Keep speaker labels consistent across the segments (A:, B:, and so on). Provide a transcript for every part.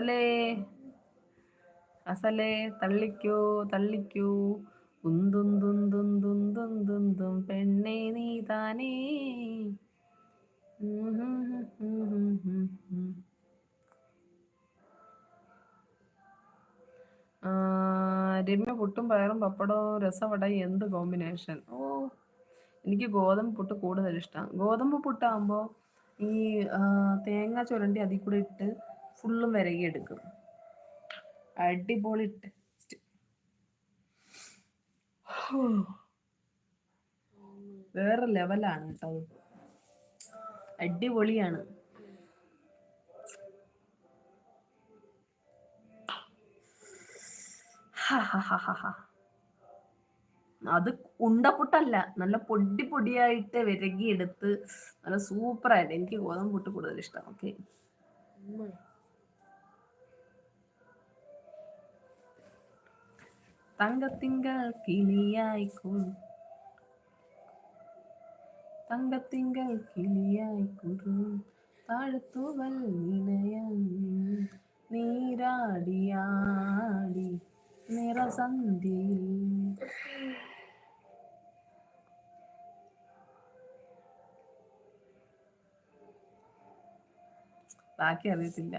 A: അസലേ അസലേ തള്ളിക്കൂ തള്ളിക്കൂ. ഉന്തുന്തുന്തുന്തുന്തുന്തും പെണ്ണേ നീ താനേ. രമ്യ പുട്ടും പയറും പപ്പടവും രസവട എന്ത് കോമ്പിനേഷൻ? ഓ എനിക്ക് ഗോതമ്പ് പുട്ട് കൂടുതൽ ഇഷ്ടം ഗോതമ്പ് പുട്ടാകുമ്പോൾ ഈ തേങ്ങ ചുരണ്ടി അതിൽ കൂടെ ഇട്ട് ഫുള്ളും എടുക്കും. അടിപൊളി ടേസ്റ്റ്. വേറെ ലെവലാണ് കേട്ടോ അടിപൊളിയാണ്. അത് ഉണ്ടപ്പുട്ടല്ല നല്ല പൊടി പൊടിയായിട്ട് വിരകിയെടുത്ത് നല്ല സൂപ്പറായിട്ട്. എനിക്ക് ഗോതമ്പ് പുട്ട് കൂടുതൽ ഇഷ്ടം ഓക്കെ തങ്കത്തിങ്കൾ കിളിയായിക്കും തങ്കത്തിങ്കൾ കിളിയായിക്കൊടും താഴത്തുവൽ നിലയം നീരാടിയാടി നിറസന്ധിയിൽ ബാക്കി അറിയത്തില്ല.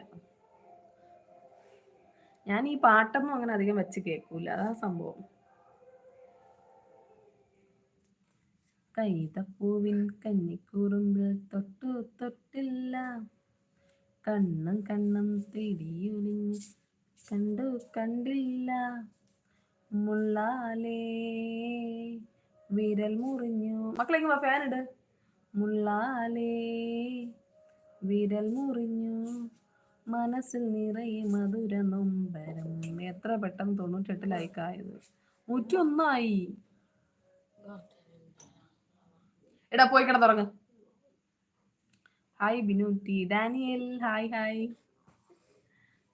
A: ഞാൻ ഈ പാട്ടൊന്നും അങ്ങനെ അധികം വെച്ച് കേൾക്കൂല. അതാ സംഭവം. കൈതപ്പൂവിൻ കഞ്ഞിക്കുറുമ്പിൽ തൊട്ടു തൊട്ടില്ല. കണ്ണും കണ്ണും തിരിയുലിഞ്ഞ് കണ്ടു കണ്ടില്ല. മുള്ളാലേ വിരൽ മുറിഞ്ഞു. മക്കളെ ഫാനിട് മുള്ളാലേ വിരൽ മുറിഞ്ഞു. മനസ്സിൽ നിറയെ മധുര നൊമ്പരം. എത്ര പെട്ടെന്ന് തൊണ്ണൂറ്റെട്ട് ലൈക്കായത് നൂറ്റി ഒന്നായി എടാ പോയി കിടന്നുറങ്ങ് hi Binutty Daniel hi hi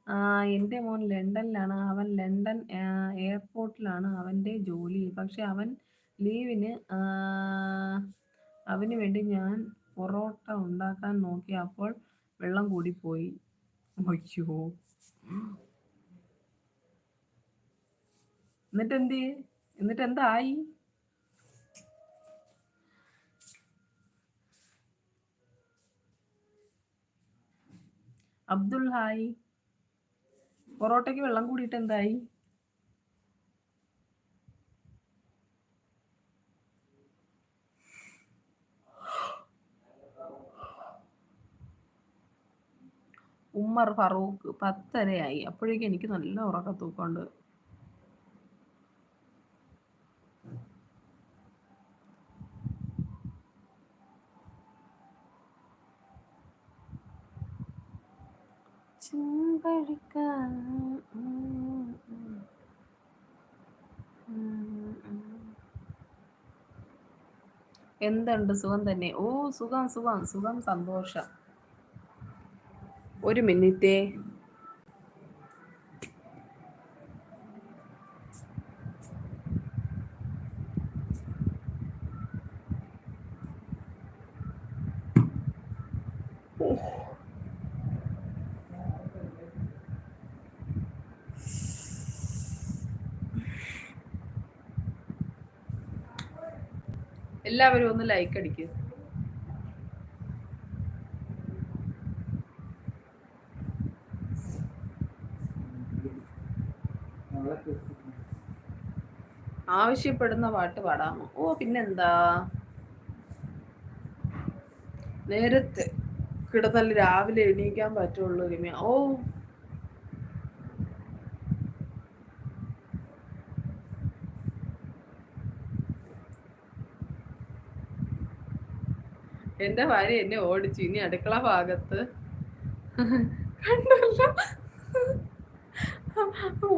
A: ആ എന്റെ മോൻ ലണ്ടനിലാണ്. അവൻ ലണ്ടൻ എയർപോർട്ടിലാണ് അവന്റെ ജോലി. പക്ഷെ അവൻ ലീവിന് അവന് വേണ്ടി ഞാൻ പൊറോട്ട ഉണ്ടാക്കാൻ നോക്കി. അപ്പോൾ വെള്ളം കൂടിപ്പോയി. അയ്യോ. എന്നിട്ട് എന്ത് എന്നിട്ട് എന്തായി അബ്ദുൽ ഹായ്. പൊറോട്ടയ്ക്ക് വെള്ളം കൂടിയിട്ട് എന്തായി? ഉമ്മർ ഫറൂഖ് പത്തരയായി. അപ്പോഴേക്കും എനിക്ക് നല്ല ഉറക്ക തൂക്കമുണ്ട്. എന്തുണ്ട്? സുഖം തന്നെ. ഓ സുഖം സുഖം. സുഖം സന്തോഷം. ഒരു മിനിറ്റ്. എല്ലാവരും ഒന്ന് ലൈക്ക് അടിക്കുക ആവശ്യപ്പെടുന്ന പാട്ട് പാടാമോ? ഓ പിന്നെന്താ? നേരത്തെ കിടന്നല്ല രാവിലെ എണീക്കാൻ പറ്റുള്ളൂ രമ്യ. ഓ. എന്റെ ഭാര്യ എന്നെ ഓടിച്ചു. ഇനി അടുക്കള ഭാഗത്ത് കണ്ടല്ലോ.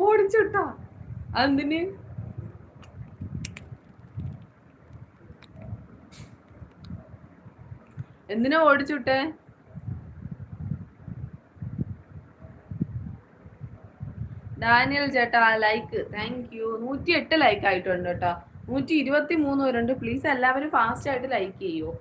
A: ഓടിച്ചുട്ടാ എന്തിന് എന്തിനാ ഓടിച്ചുട്ടെ ഡാനിയൽ ചേട്ടാ ലൈക്ക് താങ്ക് യു നൂറ്റി എട്ട് ലൈക്ക് ആയിട്ടുണ്ട് കേട്ടോ. നൂറ്റി ഇരുപത്തി മൂന്ന് പേരുണ്ട് പ്ലീസ് എല്ലാവരും ഫാസ്റ്റ് ആയിട്ട് ലൈക്ക് ചെയ്യൂ.